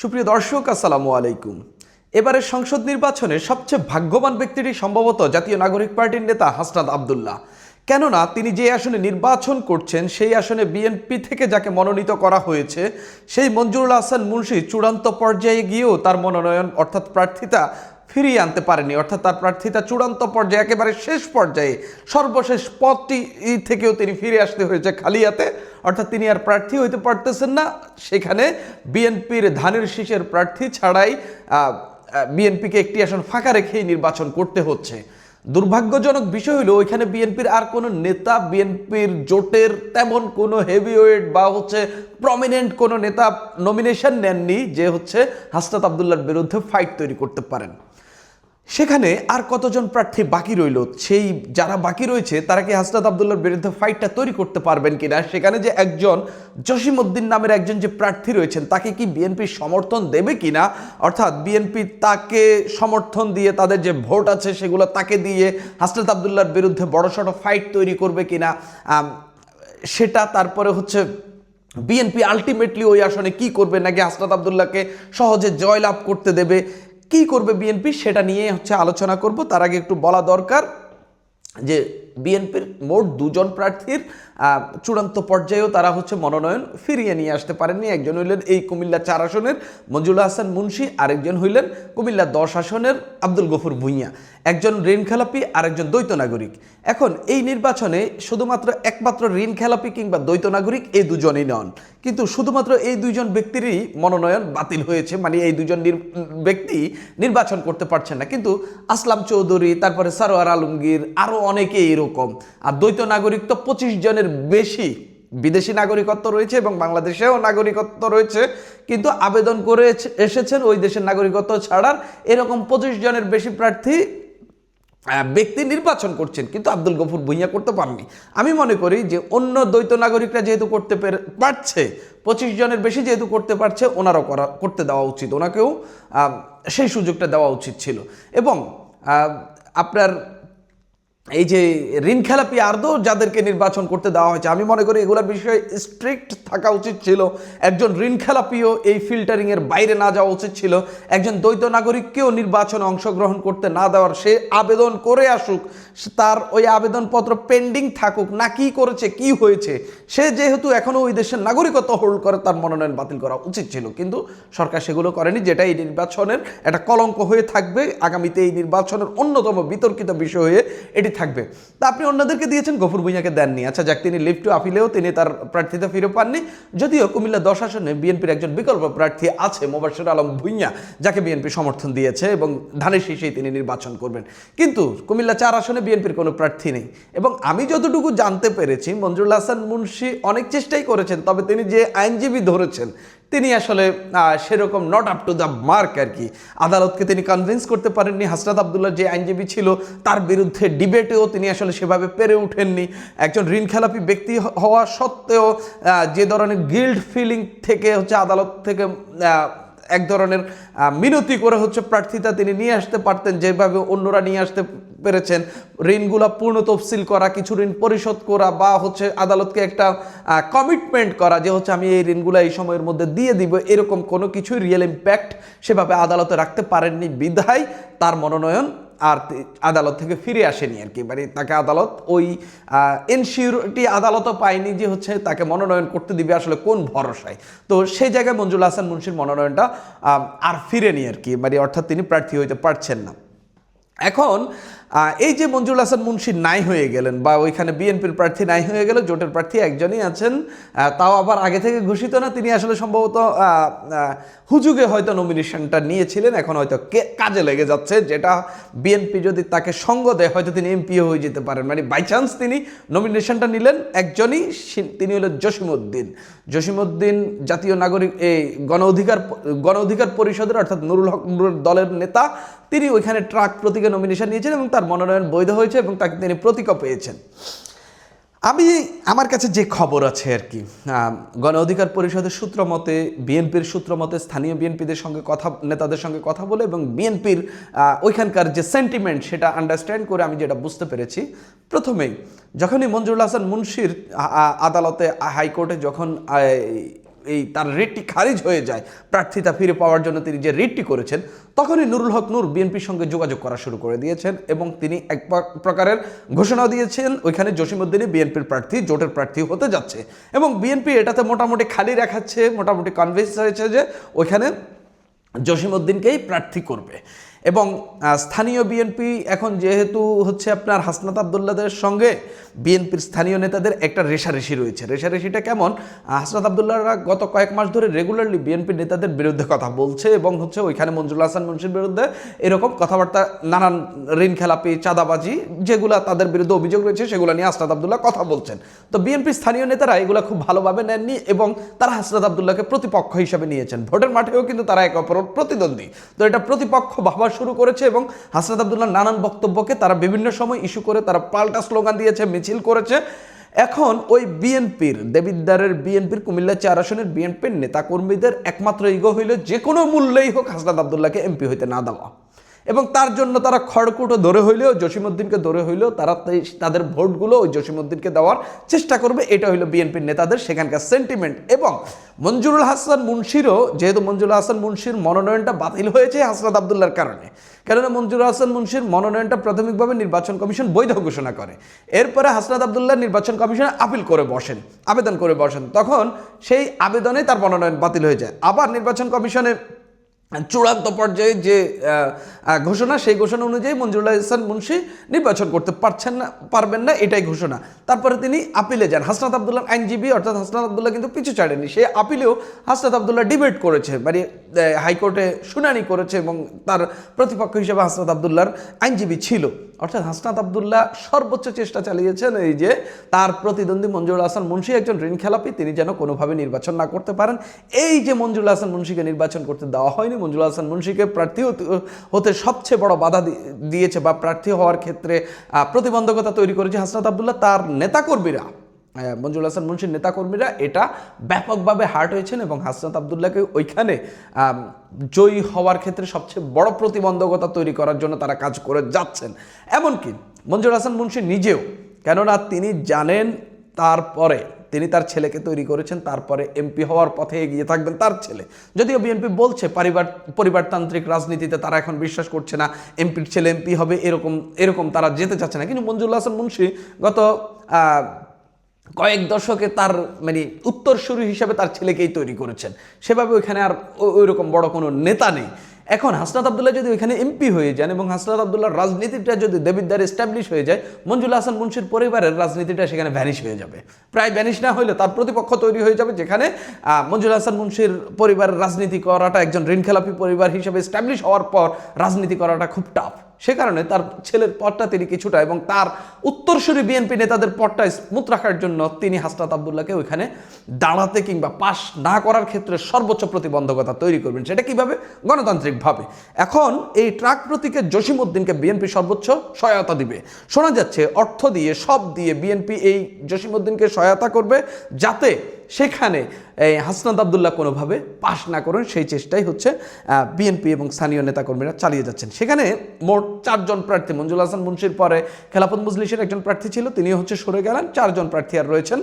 সুপ্রিয় দর্শক, আসসালামু আলাইকুম। এবারের সংসদ নির্বাচনে সবচেয়ে ভাগ্যবান ব্যক্তিটি সম্ভবত জাতীয় নাগরিক পার্টির নেতা হাসনাদ আবদুল্লাহ। কেননা তিনি যে আসনে নির্বাচন করছেন, সেই আসনে বিএনপি থেকে যাকে মনোনীত করা হয়েছে, সেই মঞ্জুরুল হাসান মুন্সি চূড়ান্ত পর্যায়ে গিয়েও তার মনোনয়ন অর্থাৎ প্রার্থিতা ফিরিয়ে আনতে পারেনি। অর্থাৎ তার প্রার্থিতা চূড়ান্ত পর্যায়ে, একেবারে শেষ পর্যায়ে, সর্বশেষ পদটি থেকেও তিনি ফিরে আসতে হয়েছে খালিয়াতে। অর্থাৎ তিনি আর প্রার্থী হইতে পারতেছেন না। সেখানে বিএনপির ধানের শীষের প্রার্থী ছাড়াই বিএনপিকে একটি আসন ফাঁকা রেখেই নির্বাচন করতে হচ্ছে। দুর্ভাগ্যজনক বিষয় হলো, ওইখানে বিএনপির আর কোনো নেতা, বিএনপির জোটের তেমন কোনো হেভিওয়েট বা হচ্ছে প্রমিনেন্ট কোনো নেতা নমিনেশন নেননি যে হচ্ছে হাসনাত আবদুল্লার বিরুদ্ধে ফাইট তৈরি করতে পারেন। সেখানে আর কতজন প্রার্থী বাকি রইল? সেই যারা বাকি রয়েছে, তারা কি হাসনাত আবদুল্লার বিরুদ্ধে ফাইটটা তৈরি করতে পারবেন কিনা? সেখানে যে একজন জসিমউদ্দিন নামের একজন যে প্রার্থী রয়েছেন, তাকে কি বিএনপি সমর্থন দেবে কিনা? অর্থাৎ বিএনপি তাকে সমর্থন দিয়ে তাদের যে ভোট আছে, সেগুলো তাকে দিয়ে হাসনাত আবদুল্লার বিরুদ্ধে বড়সড় ফাইট তৈরি করবে কিনা? সেটা তারপরে হচ্ছে বিএনপি আলটিমেটলি ওই আসনে কি করবে? নাকি হাসনাত আবদুল্লাহকে সহজে জয়লাভ করতে দেবে? কি করবে বিএনপি সেটা নিয়ে হচ্ছে আলোচনা করব। তার আগে একটু বলা দরকার যে বিএনপির মোট দুজন প্রার্থীর চূড়ান্ত পর্যায়েও তারা হচ্ছে মনোনয়ন ফিরিয়ে নিয়ে আসতে পারেননি। একজন হইলেন এই কুমিল্লা চার আসনের মঞ্জুল হাসান মুন্সি, আরেকজন হইলেন কুমিল্লা দশ আসনের আব্দুল গফুর ভুঁইয়া। একজন ঋণ খেলাপি, আরেকজন দ্বৈত নাগরিক। এখন এই নির্বাচনে শুধুমাত্র একমাত্র ঋণ খেলাপি কিংবা দ্বৈত নাগরিক এই দুজনই নন। কিন্তু শুধুমাত্র এই দুইজন ব্যক্তিরই মনোনয়ন বাতিল হয়েছে মানে এই দুজন ব্যক্তি নির্বাচন করতে পারছেন না। কিন্তু আসলাম চৌধুরী, তারপরে সারোয়ার আলমগীর আরও অনেকে এরকম। আর দ্বৈত নাগরিক তো পঁচিশ জনের বেশি। বিদেশি নাগরিকত্ব রয়েছে এবং বাংলাদেশেও নাগরিকত্ব রয়েছে। কিন্তু আবেদন করে এসেছেন ওই দেশের নাগরিকত্ব ছাড়ার। এরকম পঁচিশ জনের বেশি প্রার্থী ব্যক্তি নির্বাচন করছেন, কিন্তু আব্দুল গফুর ভুইয়া করতে পারেনি আমি মনে করি যে অন্য দ্বৈত নাগরিকরা যেহেতু করতে পেরে- পারছে, পঁচিশ জনের বেশি যেহেতু করতে পারছে, ওনারও করা, করতে দেওয়া উচিত। ওনাকেও সেই সুযোগটা দেওয়া উচিত ছিল। এবং আপনার এই যে ঋণ খেলাপি আর্দও যাদেরকে নির্বাচন করতে দেওয়া হয়েছে, আমি মনে করি এগুলোর বিষয়ে স্ট্রিক্ট থাকা উচিত ছিল। একজন ঋণ খেলাপিও এই ফিল্টারিংয়ের বাইরে না যাওয়া উচিত ছিল। একজন দ্বৈত নাগরিককেও নির্বাচনে অংশগ্রহণ করতে না দেওয়ার সে আবেদন করে আসুক তার ওই আবেদনপত্র পেন্ডিং থাকুক, না কি করেছে, কি হয়েছে, সে যেহেতু এখনও ওই দেশের নাগরিকত্ব হোল্ড করে, তার মনোনয়ন বাতিল করা উচিত ছিল। কিন্তু সরকার সেগুলো করেনি, যেটা এই নির্বাচনের একটা কলঙ্ক হয়ে থাকবে। আগামীতে এই নির্বাচনের অন্যতম বিতর্কিত বিষয় হয়ে এটি থাকবে। তা আপনি অন্যদেরকে দিয়েছেন, গফুর ভুঁইয়াকে দেননি। আচ্ছা যাক, তিনি লিফট টু আপিলেও তিনি তার প্রার্থিতা ফিরে পাননি। যদিও কুমিল্লা দশ আসনে বিএনপির একজন বিকল্প প্রার্থী আছে, মোবাশির আলম ভুঁইয়া, যাকে বিএনপি সমর্থন দিয়েছে এবং ধানের শীষেই তিনি নির্বাচন করবেন। কিন্তু কুমিল্লা চার আসনে বিএনপির কোনো প্রার্থী নেই। এবং আমি যতটুকু জানতে পেরেছি, মঞ্জুরুল হাসান মুন্সি অনেক চেষ্টাই করেছেন, তবে তিনি যে আইনজীবী ধরেছেন তিনি আসলে সেরকম not up to the mark আর কি। আদালতকে তিনি কনভিন্স করতে পারেননি। হাসরাত আবদুল্লাহ যে আইনজীবী ছিল, তার বিরুদ্ধে ডিবেটেও তিনি আসলে সেভাবে পেরে ওঠেননি একজন ঋণ খেলাপি ব্যক্তি হওয়া সত্ত্বেও যে ধরনের গিল্ড ফিলিং থেকে হচ্ছে আদালত থেকে এক ধরনের মিনতি করে হচ্ছে প্রার্থিতা তিনি নিয়ে আসতে পারতেন। যেভাবে অন্যরা নিয়ে আসতে পেরেছেন। ঋণগুলো পূর্ণ তফসিল করা, কিছু ঋণ পরিশোধ করা বা হচ্ছে আদালতকে একটা কমিটমেন্ট করা যে হচ্ছে আমি এই ঋণগুলো এই সময়ের মধ্যে দিয়ে দিব, এরকম কোনো কিছু রিয়েল ইম্প্যাক্ট সেভাবে আদালতে রাখতে পারেননি বিধায় তার মনোনয়ন আর আদালত থেকে ফিরে আসেনি আর কি। মানে তাকে আদালত ওই এনসিউরিটি আদালতও পায়নি যে হচ্ছে তাকে মনোনয়ন করতে দিবে আসলে কোন ভরসায়। তো সেই জায়গায় মঞ্জুল হাসান মুন্সির মনোনয়নটা আর ফিরেনি আর কি। মানে অর্থাৎ তিনি প্রার্থী হইতে পারছেন না। এখন এই যে মঞ্জুর হাসান মুন্সি নাই হয়ে গেলেন বা ওইখানে বিএনপির প্রার্থী নাই হয়ে গেল, জোটের প্রার্থী একজনই আছেন তাও আবার আগে থেকে ঘোষিত না, তিনি আসলে সম্ভবত হুজুগে হয়তো নমিনেশনটা নিয়েছিলেন, এখন হয়তো কাজে লেগে যাচ্ছে, যেটা বিএনপি যদি তাকে সঙ্গ দেয়, হয়তো তিনি এমপিও হয়ে যেতে পারেন। মানে বাই চান্স তিনি নমিনেশনটা নিলেন একজনই তিনি হলেন জসিমউদ্দিন। জসিমউদ্দিন জাতীয় নাগরিক, এই গণ অধিকার গণ অধিকার পরিষদের, অর্থাৎ নুরুল হক দলের নেতা, তিনি ওইখানে ট্রাক প্রতীকে নমিনেশন নিয়েছেন এবং তার মনোনয়ন বৈধ হয়েছে এবং তাকে তিনি প্রতীকও পেয়েছেন। আমি আমার কাছে যে খবর আছে আর কি গণ অধিকার পরিষদের সূত্র মতে, বিএনপির সূত্র মতে, স্থানীয় বিএনপিদের সঙ্গে কথা, নেতাদের সঙ্গে কথা বলে এবং বিএনপির ওইখানকার যে সেন্টিমেন্ট সেটা আন্ডারস্ট্যান্ড করে আমি যেটা বুঝতে পেরেছি। প্রথমেই, যখনই মঞ্জুরুল হাসান মুন্সির আদালতে হাইকোর্টে যখন এই তার রেটটি খারিজ হয়ে যায়। প্রার্থিতা ফিরে পাওয়ার জন্য তিনি যে রেটটি করেছেন, তখনই নুরুল হক নূর বিএনপির সঙ্গে যোগাযোগ করা শুরু করে দিয়েছেন এবং তিনি এক প্রকারের ঘোষণা দিয়েছেন, ওইখানে জসিমুদ্দিনই বিএনপির প্রার্থী, জোটের প্রার্থী হতে যাচ্ছে। এবং বিএনপি এটাতে মোটামুটি খালি রাখাচ্ছে, মোটামুটি কনভিন্স হয়েছে যে ওইখানে জসিমউদ্দিনকেই প্রার্থী করবে। এবং স্থানীয় বিএনপি এখন যেহেতু হচ্ছে আপনার হাসনাত আবদুল্লাদের সঙ্গে বিএনপির স্থানীয় নেতাদের একটা রেশারেশি রয়েছে। রেশারেশিটা কেমন? হাসনাত আবদুল্লাহরা গত কয়েক মাস ধরে রেগুলারলি বিএনপির নেতাদের বিরুদ্ধে কথা বলছে এবং হচ্ছে ওইখানে মঞ্জুল হাসান মুন্সির বিরুদ্ধে এরকম কথাবার্তা, নানান ঋণ খেলাপি চাঁদাবাজি যেগুলো তাদের বিরুদ্ধে অভিযোগ রয়েছে, সেগুলো নিয়ে হাসনাত আবদুল্লাহ কথা বলছেন। তো বিএনপির স্থানীয় নেতারা এগুলো খুব ভালোভাবে নেননি এবং তারা হাসনাত আবদুল্লাহকে প্রতিপক্ষ হিসেবে নিয়েছেন। ভোটের মাঠেও কিন্তু তারা একে অপর প্রতিদ্বন্দ্বী। তো এটা প্রতিপক্ষ ভাবা শুরু করেছে এবং হাসনাত আবদুল্লাহ নানান বক্তব্যকে তারা বিভিন্ন সময় ইস্যু করে তারা পাল্টা স্লোগান দিয়েছে, মিছিল করেছে। এখন ওই বিএনপির দেবিদ্দারের বিএনপির, কুমিল্লা চার আসনের বিএনপির নেতাকর্মীদের একমাত্র ইগো হইল যে কোনো মূল্যেই হোক হাসনাত আবদুল্লাহকে এমপি হইতে না দেওয়া। এবং তার জন্য তারা খড়কুটো ধরে হইলেও জসিমুদ্দিনকে ধরে হইলেও তারা তাদের ভোটগুলো ওই জসিমুদ্দিনকে দেওয়ার চেষ্টা করবে। এটা হইল বিএনপির নেতাদের সেখানকার সেন্টিমেন্ট এবং মঞ্জুরুল হাসান মুন্সিরও, যেহেতু মঞ্জুরুল হাসান মুন্সির মনোনয়নটা বাতিল হয়েছে হাসনাত আবদুল্লার কারণে। কেননা মঞ্জুরুল হাসান মুন্সির মনোনয়নটা প্রাথমিকভাবে নির্বাচন কমিশন বৈধ ঘোষণা করে। এরপরে হাসনাত আবদুল্লাহ নির্বাচন কমিশনে আপিল করে বসেন, আবেদন করে বসেন। তখন সেই আবেদনে তার মনোনয়ন বাতিল হয়ে যায়। আবার নির্বাচন কমিশনে চূড়ান্ত পর্যায়ে যে ঘোষণা, সেই ঘোষণা অনুযায়ী মঞ্জুরুল্লাহ ইসলাম মুন্সি নির্বাচন করতে পারছেন না, পারবেন না, এটাই ঘোষণা। তারপরে তিনি আপিলে যান। হাসনাত আবদুল্লাহ আইনজীবী, অর্থাৎ হাসনাত আবদুল্লাহ কিন্তু পিছু ছাড়েনি সে আপিলেও হাসনাত আবদুল্লাহ ডিবেট করেছে মানে হাইকোর্টে শুনানি করেছে এবং তার প্রতিপক্ষ হিসেবে হাসনাত আবদুল্লাহর আইনজীবী ছিল। অর্থাৎ হাসনাত আবদুল্লাহ সর্বোচ্চ চেষ্টা চালিয়েছেন এই যে তার প্রতিদ্বন্দ্বী মঞ্জুরুল হাসান মুন্সি একজন ঋণ খেলাপি, তিনি যেন কোনোভাবে নির্বাচন না করতে পারেন। এই যে মঞ্জুরুল হাসান মুন্সিকে নির্বাচন করতে দেওয়া হয়নি, মঞ্জুরুল হাসান মুন্সিকে প্রার্থী হতে- সবচেয়ে বড় বাধা দিয়েছে বা প্রার্থী হওয়ার ক্ষেত্রে প্রতিবন্ধকতা তৈরি করেছে হাসনাত আবদুল্লাহ। তার নেতাকর্মীরা আহ, মঞ্জুরুল হাসান মুন্সির নেতাকর্মীরা এটা ব্যাপকভাবে হার্ট হয়েছেন এবং হাসনাত আবদুল্লাহকে ওইখানে জয়ী হওয়ার ক্ষেত্রে সবচেয়ে বড় প্রতিবন্ধকতা তৈরি করার জন্য তারা কাজ করে যাচ্ছেন। এমনকি মঞ্জুর হাসান মুন্সি নিজেও কেননা তিনি জানেন তারপরে তিনি তার ছেলেকে তৈরি করেছেন তারপরে এমপি হওয়ার পথে এগিয়ে থাকবেন তার ছেলে। যদিও বিএনপি বলছে পরিবার পরিবারতান্ত্রিক রাজনীতিতে তারা এখন বিশ্বাস করছে না এমপির ছেলে এমপি হবে এরকম এরকম তারা যেতে চাচ্ছে না। কিন্তু মঞ্জুরুল হাসান মুন্সি গত কয়েক দশকে তার মানে উত্তরসূরি হিসাবে তার ছেলেকেই তৈরি করেছেন। সেভাবে ওইখানে আর ওই রকম বড় কোনো নেতা নেই। এখন হাসনাত আবদুল্লাহ যদি ওইখানে এমপি হয়ে যান এবং হাসনাত আবদুল্লাহর রাজনীতিটা যদি দেবিদ্বার এস্টাবলিশ হয়ে যায়, মঞ্জুল হাসান মুন্সির পরিবারের রাজনীতিটা সেখানে ভ্যানিশ হয়ে যাবে। প্রায় ভ্যানিশ না হলে তার প্রতিপক্ষ তৈরি হয়ে যাবে যেখানে মঞ্জুল হাসান মুন্সির পরিবারের রাজনীতি করাটা একজন ঋণখেলাপি পরিবার হিসেবে এস্টাবলিশ হওয়ার পর রাজনীতি করাটা খুব টাফ সে কারণে তার ছেলের পথটা তিনি কিছুটা এবং তার উত্তরসূরি বিএনপি নেতাদের পথটা স্মুথ রাখার জন্য তিনি হাসনাত আবদুল্লাহকে ওইখানে দাঁড়াতে কিংবা পাশ না করার ক্ষেত্রে সর্বোচ্চ প্রতিবন্ধকতা তৈরি করবেন। সেটা কীভাবে? গণতান্ত্রিকভাবে। এখন এই ট্রাক প্রতীকের জসিমউদ্দিনকে বিএনপি সর্বোচ্চ সহায়তা দিবে। শোনা যাচ্ছে অর্থ দিয়ে, সব দিয়ে বিএনপি এই জসিমউদ্দিনকে সহায়তা করবে যাতে সেখানে এই হাসনাদ আবদুল্লাহ কোনোভাবে পাশ না করেন, সেই চেষ্টাই হচ্ছে বিএনপি এবং স্থানীয় নেতাকর্মীরা চালিয়ে যাচ্ছেন। সেখানে মোট চারজন প্রার্থী, মঞ্জুল হাসান মুন্সির পরে খেলাফত মজলিসের একজন প্রার্থী ছিল তিনি হচ্ছে সরে গেলেন, চারজন প্রার্থী আর রয়েছেন।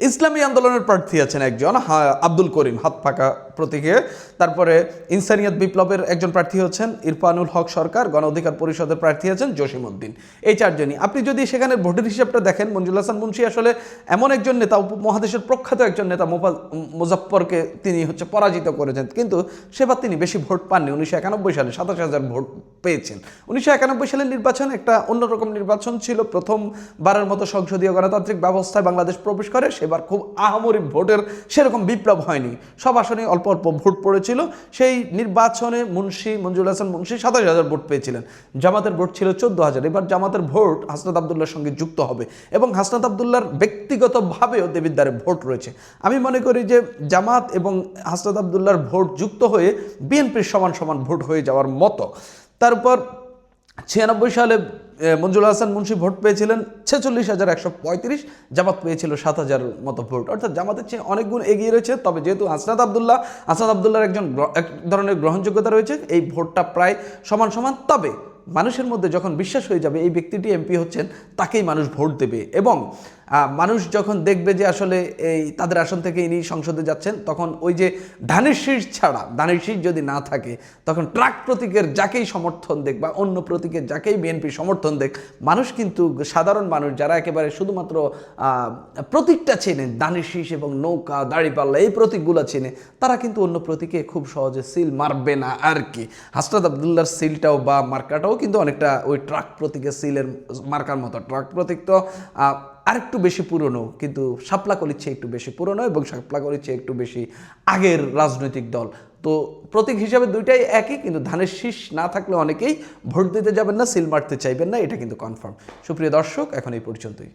ইসলামী আন্দোলনের প্রার্থী আছেন একজন আব্দুল করিম, হাত ফাঁকা প্রতীকে। তারপরে ইনসানিয়ত বিপ্লবের একজন প্রার্থী হচ্ছেন, ইরফানুল হক সরকার, গণ অধিকার পরিষদের প্রার্থী আছেন জসিম উদ্দিন এই চারজনই। আপনি যদি সেখানে ভোটের হিসাবটা দেখেন, মঞ্জুল হাসান মুন্সি আসলে এমন একজন নেতা উপমহাদেশের প্রখ্যাত একজন নেতা মুজাফফরকে তিনি হচ্ছে পরাজিত করেছেন। কিন্তু সেবার তিনি বেশি ভোট পাননি। উনিশশো একানব্বই সালে সাতাশ হাজার ভোট পেয়েছেন। উনিশশো একানব্বই সালের নির্বাচন একটা অন্যরকম নির্বাচন ছিল। প্রথমবারের মতো সংসদীয় গণতান্ত্রিক ব্যবস্থায় বাংলাদেশ প্রবেশ করে সেবার খুব আহামরি ভোটের সেরকম বিপ্লব হয়নি। সব আসনে অল্প অল্প ভোট পড়েছিল। সেই নির্বাচনে মুন্সি, মঞ্জুর হাসান মুন্সি সাতাশ হাজার ভোট পেয়েছিলেন। জামাতের ভোট ছিল চোদ্দ হাজার। এবার জামাতের ভোট হাসনাত আবদুল্লার সঙ্গে যুক্ত হবে এবং হাসনাত আবদুল্লার ব্যক্তিগতভাবেও দেবিদ্বারে ভোট রয়েছে। আমি মনে করি যে জামাত এবং হাসনাত আবদুল্লার ভোট যুক্ত হয়ে বিএনপির সমান সমান ভোট হয়ে যাওয়ার মতো। তারপর ছিয়ানব্বই সালে মঞ্জুল হাসান মুন্সি ভোট পেয়েছিলেন, ছেচল্লিশ হাজার একশো পঁয়ত্রিশ জামাত পেয়েছিল সাত হাজার মতো ভোট। অর্থাৎ জামাতের চেয়ে অনেক গুণ এগিয়ে রয়েছে, তবে যেহেতু হাসনাত আবদুল্লাহ, হাসনাত আবদুল্লার একজন এক ধরনের গ্রহণযোগ্যতা রয়েছে, এই ভোটটা প্রায় সমান সমান, তবে মানুষের মধ্যে যখন বিশ্বাস হয়ে যাবে, এই ব্যক্তিটি এমপি হচ্ছেন, তাকেই মানুষ ভোট দেবে। এবং মানুষ যখন দেখবে যে আসলে এই তাদের আসন থেকে ইনি সংসদে যাচ্ছেন, তখন ওই যে ধানের শীষ ছাড়া, ধানের শীষ যদি না থাকে, তখন ট্রাক প্রতীকের যাকেই সমর্থন দেখ বা অন্য প্রতীকের যাকেই বিএনপি সমর্থন দেখ, মানুষ কিন্তু সাধারণ মানুষ যারা একেবারে শুধুমাত্র প্রতীকটা চেনে, ধানের শীষ এবং নৌকা দাড়িপাল্লা এই প্রতীকগুলো চেনে, তারা কিন্তু অন্য প্রতীকে খুব সহজে সিল মারবে না আর কি। হাসনাত আবদুল্লার সিলটাও বা মার্কাটাও কিন্তু অনেকটা ওই ট্রাক প্রতীকের সিলের মার্কার মতো। ট্রাক প্রতীক তো আরেকটু বেশি পুরনো, কিন্তু সাপলাকলির চেয়ে একটু বেশি পুরনো এবং সাপলাকলির চেয়ে একটু বেশি আগের রাজনৈতিক দল। তো প্রতীক হিসাবে দুইটাই একই, কিন্তু ধানের শীষ না থাকলে অনেকেই ভোট দিতে যাবেন না, সিল মারতে চাইবেন না, এটা কিন্তু কনফার্ম সুপ্রিয় দর্শক, এখন এই পর্যন্তই।